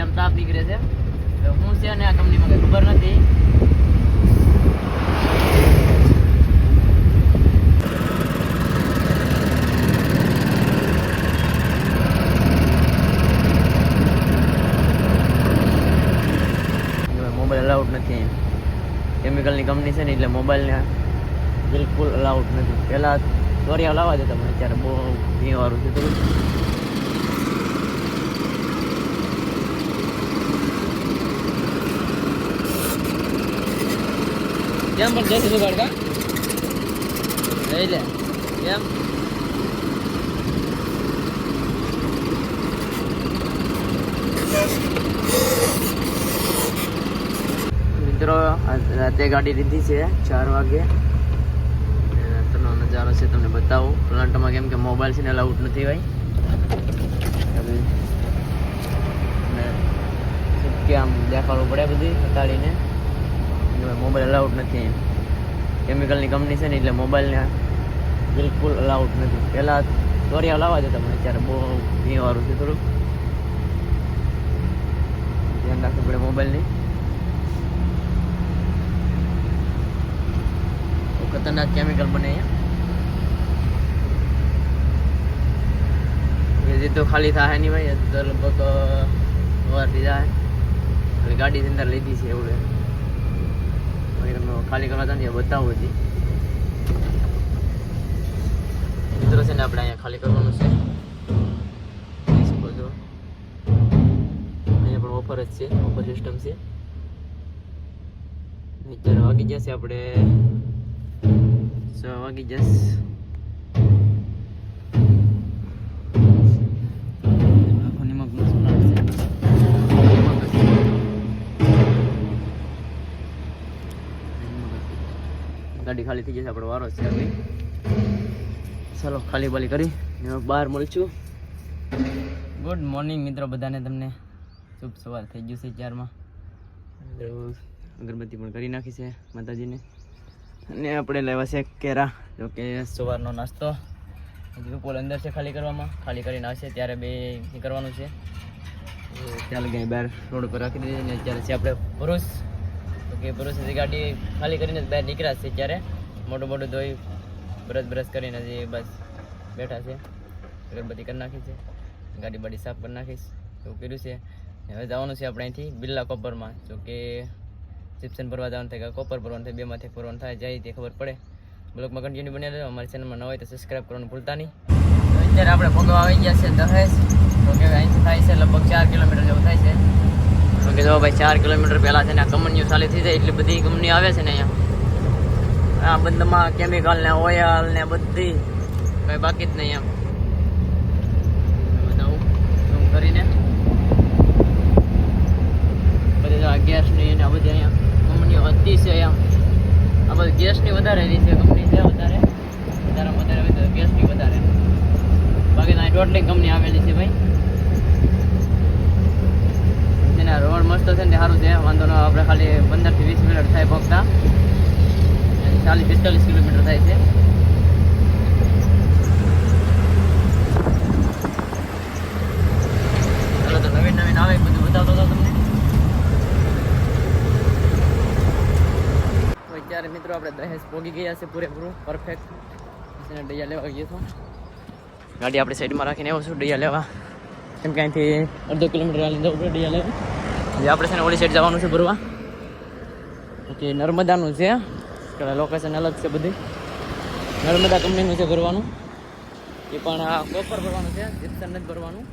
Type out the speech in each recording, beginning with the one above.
અત્યારે તાપ નીકળે છે. હું છે ને આ કંપનીમાં કંઈ ખબર નથી. મોબાઈલ અલાઉડ નથી કેમિકલની કંપની છે ને એટલે મોબાઈલને બિલકુલ અલાઉડ નથી. પહેલાં દોરિયા લાવવા દેતા પણ અત્યારે બહુ ભીવાળું છે. કેમ પણ જશે તું બાળકા લઈ લે. કેમ? મિત્રો રાતે ગાડી લીધી છે, ચાર વાગે. રાતનો નજારો છે, તમને બતાવું. પ્લાન્ટમાં કેમ કે મોબાઈલ છે ને અલાઉડ નથી ભાઈ. કે આમ દેખાડવું પડે બધી હટાડીને મોબાઈલ અલાઉડ નથી કેમિકલની કંપની છે ને એટલે મોબાઈલને બિલકુલ અલાઉડ નથી. પહેલાં દોરિયા લાવવા દેતા પણ અત્યારે બહુ ભીવાળું છે થોડુંક. ધ્યાન રાખવું પડે મોબાઈલની ખતરનાક કેમિકલ બને અહીંયા. તો ખાલી થાય નહીં ભાઈ તો લગભગ સવારથી જાય ગાડી અંદર લીધી છે એવું તમને ખાલી કરવા હતા ને બતાવું હતી. મિત્રો છે ને આપણે અહીંયા ખાલી કરવાનું છો. અહીંયા પણ ઓફર જ છે ઓફર સિસ્ટમ છે. અત્યારે વાગી જશે આપણે. છ વાગી જશે. ગાડી ખાલી થઈ જશે આપણો વારો છે ચાલો ખાલી બાલી કરી. બહાર મળશું. ગુડ મોર્નિંગ મિત્રો બધાને તમને શુભ સવાર થઈ ગયું છે ચારમાં અગરબત્તી પણ કરી નાખી છે માતાજીને. અને આપણે લેવા છે કેરા. જો કે સવારનો નાસ્તો. હજી ઉપર અંદર છે ખાલી કરવામાં. ખાલી કરીને આવશે ત્યારે બે કરવાનું છે. ચાલ ગઈ બહાર રોડ ઉપર રાખી દીધી ને અત્યારે છે આપણે પુરુષ તો કે પુરુષની ગાડી ખાલી કરીને જ બહાર નીકળ્યા છે ત્યારે. મોટું મોટું ધોઈ બ્રશ બ્રશ કરીને જે બસ બેઠા છે. અગરબત્તી કરી નાખી છે. ગાડી બાડી સાફ કરી નાખીશ. એવું કર્યું છે. હવે જવાનું છે આપણે અહીંથી બિરલા કોપરમાં. જો કે ચિપ્સન ભરવા જવાનું થાય કે કોપર ભરવાનું થાય, બેમાંથી ભરવાનું થાય, જાય તે ખબર પડે. બ્લોગમાં કન્ટિન્યુ બની રહ્યો અમારી ચેનલમાં ન હોય તો સબસ્ક્રાઈબ કરવાનું ભૂલતા નહીં. અત્યારે આપણે ભોગવા આવી ગયા છે દહેજ. તો કે અહીંથી થાય છે લગભગ ચાર કિલોમીટર જેવું થાય છે. તો કે જો ભાઈ, ચાર કિલોમીટર પહેલાં છે ને આ કંપનીઓ ચાલી થઈ જાય, એટલી બધી કંપની આવે છે ને અહીંયા. આ બંધમાં કેમિકલ ને ઓઇલ ને બધી કઈ બાકી જ નહીં એમ. બતાવું zoom કરીને. બધી આ ગેસની ને આ બધી અહીંયા કંપનીઓ હતી છે અહીંયા. આ બધી ગેસની વધારે રહી છે, કંપની છે વધારે. વધારે વધારે હોય તો ગેસની વધારે. બાકી તો અહીં ટોટલી કંપની આવેલી છે ભાઈ. તેના રોડ મસ્ત છે ને સારું છે. વાંધો ન આપણે ખાલી પંદરથી વીસ મિનિટ થાય પગતા ચાલીસ પિસ્તાલીસ કિલોમીટર થાય છે. ચાલો તો નવીન નવીન આવે બધું બતાવતો હતો તમને. અત્યારે મિત્રો આપણે દહેજ પોગી ગયા છે પૂરેપૂરું. પરફેક્ટ અને ડૈયા લેવા ગયો છું. ગાડી આપણે સાઈડમાં રાખીને આવ્યો છું. ડૈયા લેવા. કેમ કે અહીંથી અડધો કિલોમીટર જવું પડે ડૈયા લેવા. જે આપણે છે ને ઓલી સાઈડ જવાનું છે ભરવા. ઓકે નર્મદાનું છે. લોકેશન અલગ છે બધી. નર્મદા કંપનીનું છે ભરવાનું. એ પણ આ કોપર ભરવાનું છે. જીપ્સન નથી ભરવાનું.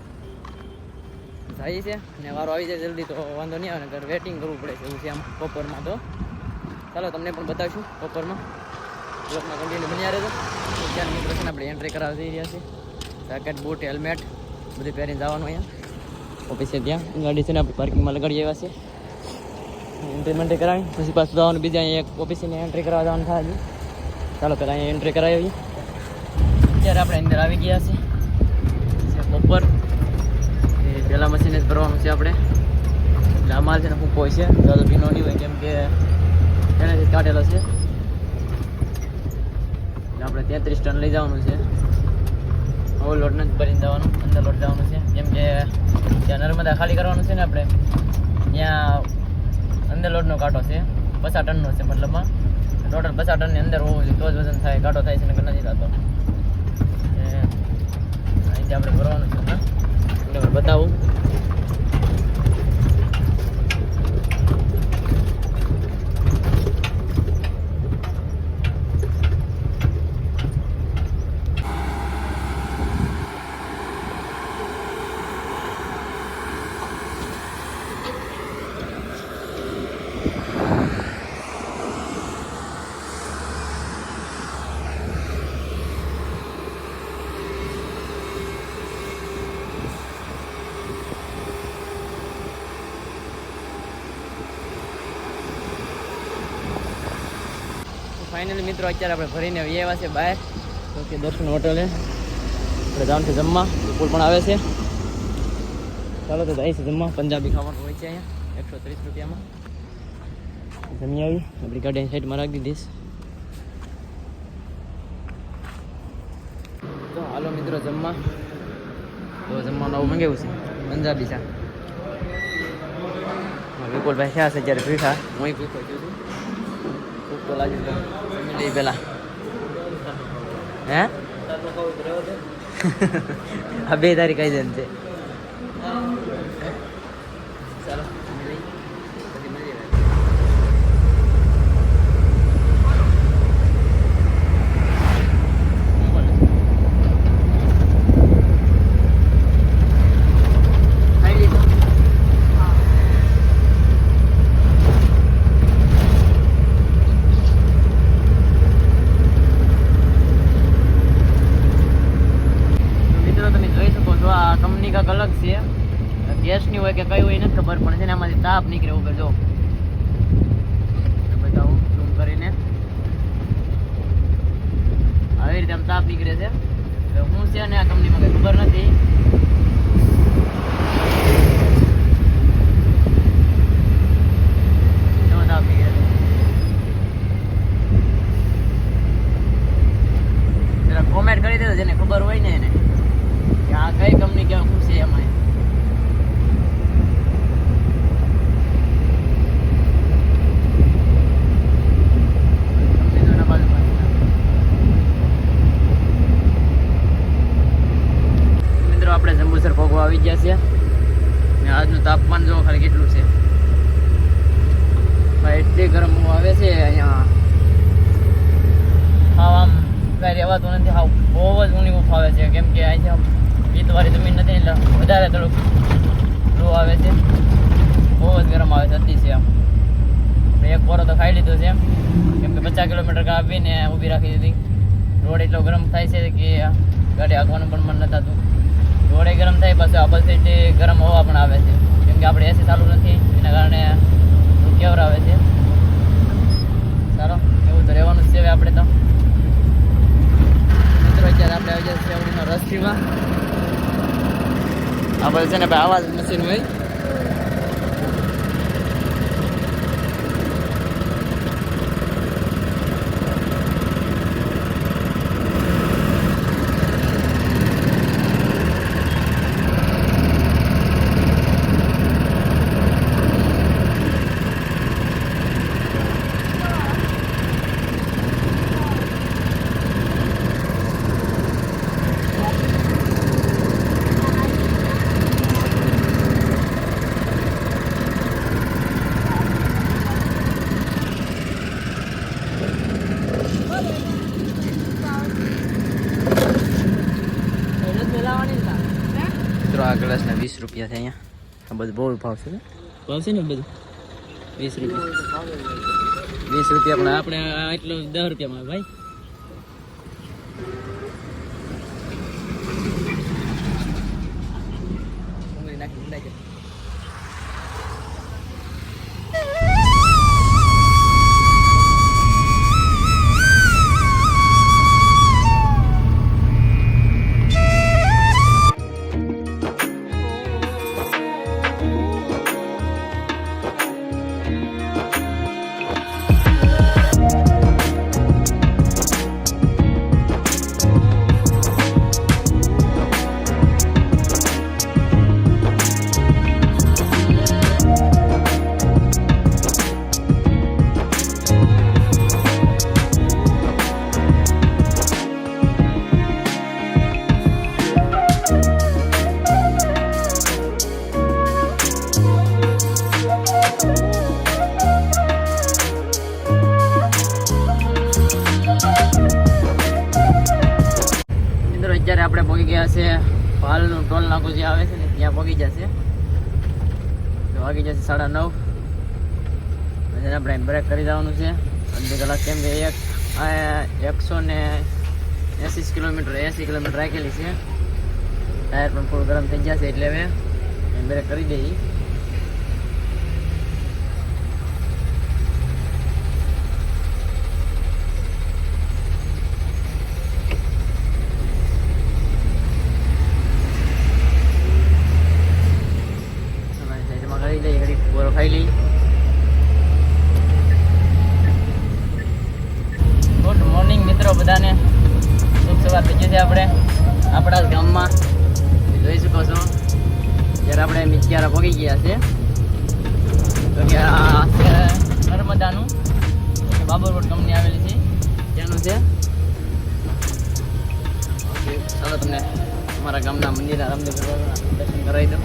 થાય છે. ને વારો આવી જાય જલ્દી તો વાંધો નહીં આવે, નકર વેટિંગ કરવું પડે છે એવું છે આમ કોપરમાં તો. ચાલો તમને પણ બતાવીશું કોપરમાં બ્લોકમાં કન્ટિન્યુ બન્યા રહેજો. ત્યાં મિત્રો છે ને આપણે એન્ટ્રી કરાવી રહ્યા છીએ. જેકેટ બૂટ હેલ્મેટ બધું પહેરીને જવાનું અહીંયા. ઓફિસે ત્યાં. ગાડી છે ને પાર્કિંગમાં લગાડી આવ્યા છે એન્ટ્રી મેન્ટ્રી કરાવી. પછી પાછું જવાનું બીજા અહીંયા એક ઓફિસની એન્ટ્રી કરાવવા જવાનું થાય ચાલો પહેલાં અહીંયા એન્ટ્રી કરાવી અત્યારે આપણે અંદર આવી ગયા છે બપોર. એ પહેલાં મશીને જ ભરવાનું છે આપણે. એટલે માલ છે ને હું કોઈ છે. દાદો ભીનો નહીં હોય કેમ કે એનાથી કાઢેલો છે. આપણે તેત્રીસ ટન લઈ જવાનું છે. ઓવરલોડ નથી ભરીને જવાનું. અંદર જ્યાં ખાલી કરવાનું છે ને આપણે? ત્યાં અંદર લોડનો કાંટો છે પચાસ ટનનો છે મતલબમાં. ટોટલ પચાસ ટનની અંદર હોવું જોઈએ, તો જ વજન થાય, કાંટો થાય છે ને નથી થતો. અહીંથી આપણે ભરવાનું છે બતાવું. ફાઇનલી મિત્રો, અત્યારે આપણે ભરીને આવી આવ્યા છે બહાર. તો કે દર્શન હોટલે. આપણે જવાનું જમવા. બપોર પણ આવે છે. ચાલો તો જાય છે જમવા. પંજાબી ખાવાનું હોય છે અહીંયા. એકસો ત્રીસ રૂપિયામાં. જમી આવી. આપણી ગાડી સાઈડમાં રાખી દીધીશ તો હાલો મિત્રો, જમવા. તો જમવાનું આવું મંગાવ્યું છે. પંજાબી ચા. વિપુલભાઈ ક્યાં છે? જ્યારે ભીખા હું ભીખો છું. લઈ પેલા હે? આ બે તારીખ કઈ જન છે ચાલો જમી લઈ પછી મળીએ શું બોલે? ખાઈ લીધું? તો મિત્રો તમે જોઈ શકો છો આ કંપની કાંક અલગ છે ગેસની હોય કે કઈ હોય નથી ખબર પણ છે ને આમાંથી તાપ નીકળે ઉપર જો તો બતાવું zoom કરીને આવી રીતે આમ તાપ નીકળે છે હવે હું છે ને આ કંપનીમાં કઈ ખબર નથી એવો તાપ નીકળે છે જરા કોમેન્ટ કરી દેજો જેને ખબર હોય ને એને કે આ કઈ કંપની કેમ શું છે એમાં કંપની તો એના બાજુમાં છે. મિત્રો આપણે જંબુસર પગવા આવી ગયા છે ને આજનું તાપમાન જો ખાલી કેટલું છે? એટલી ગરમ આવે છે અહીંયા. હા આમ, કાંઈ રહેવાતું નથી. હાવ બહુ જ ઊંડી આવે છે. કેમ કે અહીંથી આમ ભીતવાળી જમીન નથી, એટલે વધારે થોડુંક લો આવે છે. બહુ જ ગરમ આવે છે અતિશય આમ. એક પોરો તો ખાઈ લીધો છે કેમ કે પચાસ કિલોમીટર કાપીને ઊભી રાખી દીધી. રોડ એટલો ગરમ થાય છે કે ગાડી આગવાનું પણ મન નથી થતું. રોડે ગરમ થાય, પાછું ઓપોઝિટ ગરમ હવા પણ આવે છે. કેમ કે આપણે એસી ચાલુ નથી, એના કારણે કેવર આવે છે. ચાલો, એવું તો રહેવાનું છે હવે આપણે તો. મિત્રો, અત્યારે આપણે આવી જાય સેવડીનો રસ પીવા. આપણે છે ને, ભાઈ, આવા જ મશીન હોય મિત્રો આ ગ્લાસના વીસ રૂપિયા છે અહીંયા. આ બધું બહુ ભાવ છે ભાવ છે ને બધું? વીસ રૂપિયા. વીસ રૂપિયા પણ આપણે આ એટલો દસ રૂપિયામાં ભાઈ. નાખી ઊંડાઈ છે ટોલનું ટોલ નાકું જે આવે છે ને, ત્યાં પગી જશે. તો વાગી જશે સાડા નવ. પછી આપણે બ્રેક કરી દેવાનું છે. અડધી કલાક કેમ કે એક એકસો ને એંસી કિલોમીટર એંસી કિલોમીટર રાખેલી છે. ટાયર પણ ફૂલ ગરમ થઈ જશે એટલે હવે બ્રેક કરી દઈએ. તો આ નર્મદાનું બાબર રોડ કંપની આવેલી છે ત્યાંનું છે ચાલો તમને અમારા ગામના મંદિર રામદેવ દર્શન કરાવી દઉં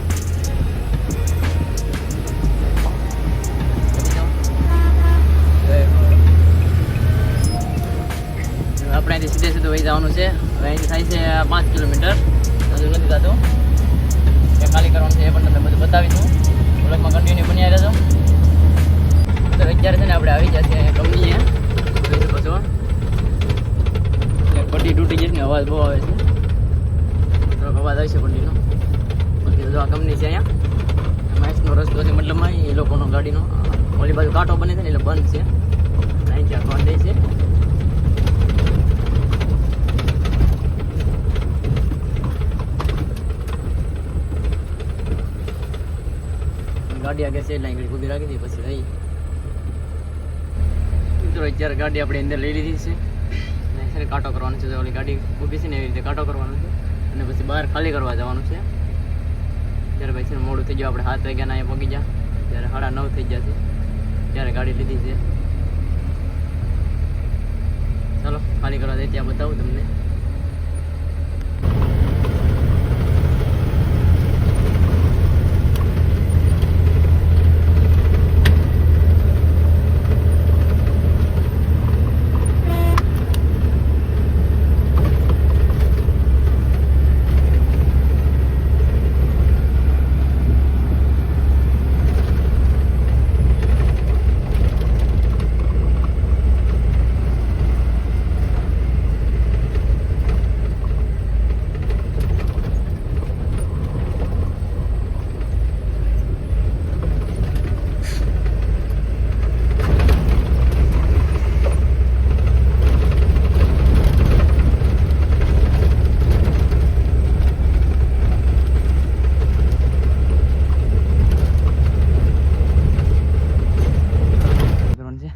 આપણે અહીંથી સીધે સીધું વહી જવાનું છે. હવે અહીંથી થાય છે પાંચ કિલોમીટર. હજુ નથી થતું એ ખાલી કરવાનું છે એ પણ તમને બધું બતાવીશું બ્લોગમાં કન્ટિન્યુ બન્યા રહેજો તો અત્યારે છે ને આપણે આવી ગયા છે કંપનીએ જોઈ શકો છો એક પટ્ટી તૂટી ગઈ છે ને અવાજ બહુ આવે છે થોડોક અવાજ આવે છે પટ્ટીનો બાકી તો જો આ કંપની છે અહીંયા મહેશનો રસ્તો છે મતલબમાં એ લોકોનો ગાડીનો ઓલી બાજુ કાંટો બને છે ને એટલે બંધ છે અહીંથી આ બંધ છે ગાડી આગળ છે, લાઈન ઊભી રાખી દીધી પછી રહી મિત્રો, અત્યારે ગાડી આપણે અંદર લઈ લીધી છે. અને અત્યારે કાંટો કરવાનો છે, ઓલી ગાડી ઊભી છે ને, એવી રીતે કાંટો કરવાનો છે. અને પછી બહાર ખાલી કરવા જવાનું છે. ત્યારે પછી મોડું થઈ ગયું, આપણે સાત વાગ્યાના અહીંયા પગી જા ત્યારે સાડા નવ થઈ જશે ત્યારે ગાડી લીધી છે. ચાલો, ખાલી કરવા દે, ત્યાં બતાવું તમને કરવાનું છે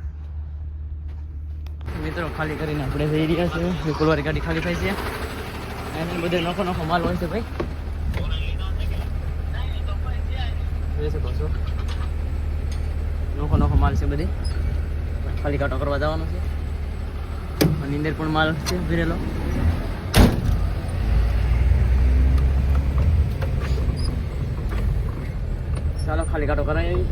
મિત્રો ખાલી કરીને આપણે જઈ રહ્યા છીએ. વિપુલવાળી ગાડી ખાલી થાય છે. અહીંયા બધે નોખો નોખો માલ હોય છે ભાઈ. જોઈ શકો નોખો નોખો માલ છે બધી. ખાલી કાંટો કરવા જવાનો છે. અને પણ માલ છે ભરેલો. ચાલો, ખાલી કાંટો કરાવી.